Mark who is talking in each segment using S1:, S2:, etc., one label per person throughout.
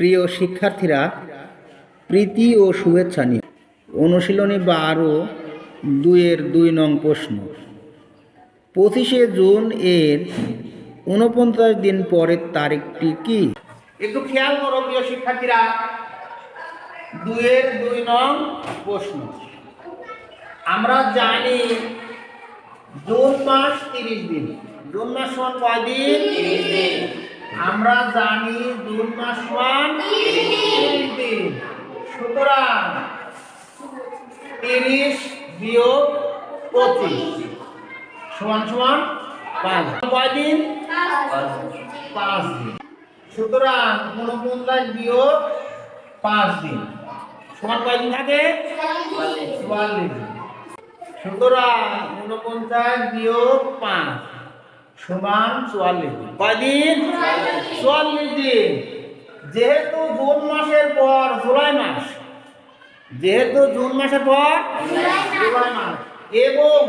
S1: প্রিয় শিক্ষার্থীরা, প্রীতি ও শুভেচ্ছা নিয়ে। অনুশীলনী বারো, দুইয়ের দুই নং প্রশ্ন। পঁচিশে জুন এর উনপঞ্চাশ দিন পরের তারিখটি কি? একটু খেয়াল করো প্রিয় শিক্ষার্থীরা। দুইয়ের দুই নং প্রশ্ন। আমরা জানি জুন মাস তিরিশ দিন। জুন মাস সমান কয় দিন। আমরা জানি জুন মাস সমান তিরিশ দিন। সুতরাং তিরিশ বিয়োগ পঁচিশ। সমান সমান পাঁচ। কয় দিন? পাঁচ দিন। সুতরাং উনপঞ্চাশ বিয়োগ পাঁচ দিন। সমান কয় দিন থাকে? চুয়াল্লিশ। সুতরাং উনপঞ্চাশ বিয়োগ পাঁচ। সমান চুয়াল্লিশ দিন। কয়দিন? চুয়াল্লিশ দিন। যেহেতু জুন মাসের পর জুলাই মাস, যেহেতু জুন মাসের পর জুলাই মাস, এবং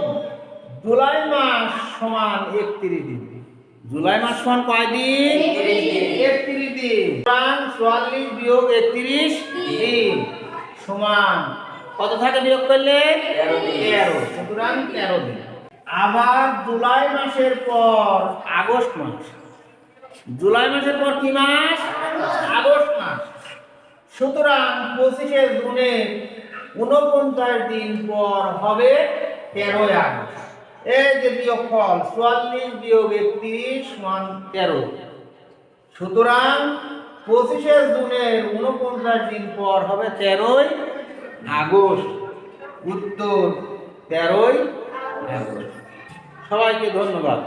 S1: জুলাই মাস সমান একত্রিশ দিন। জুলাই মাস সমান কয়দিন? একত্রিশ দিন। সুতরাং চুয়াল্লিশ বিয়োগ একত্রিশ দিন। সমান কত থাকে বিয়োগ করলে? তেরো। সুতরাং তেরো দিন। আবার জুলাই মাসের পর আগস্ট মাস। জুলাই মাসের পর কি মাস? আগস্ট মাস। সুতরাং পঁচিশে জুনে উনপঞ্চাশ দিন পর হবে তেরোই আগস্ট। এই যে বিয়োগ ফল চুয়াল্লিশ বিয়োগ একত্রিশ সমান তেরো। সুতরাং পঁচিশে জুনের উনপঞ্চাশ দিন পর হবে তেরোই আগস্ট। উত্তর, তেরোই সবাইকে ধন্যবাদ।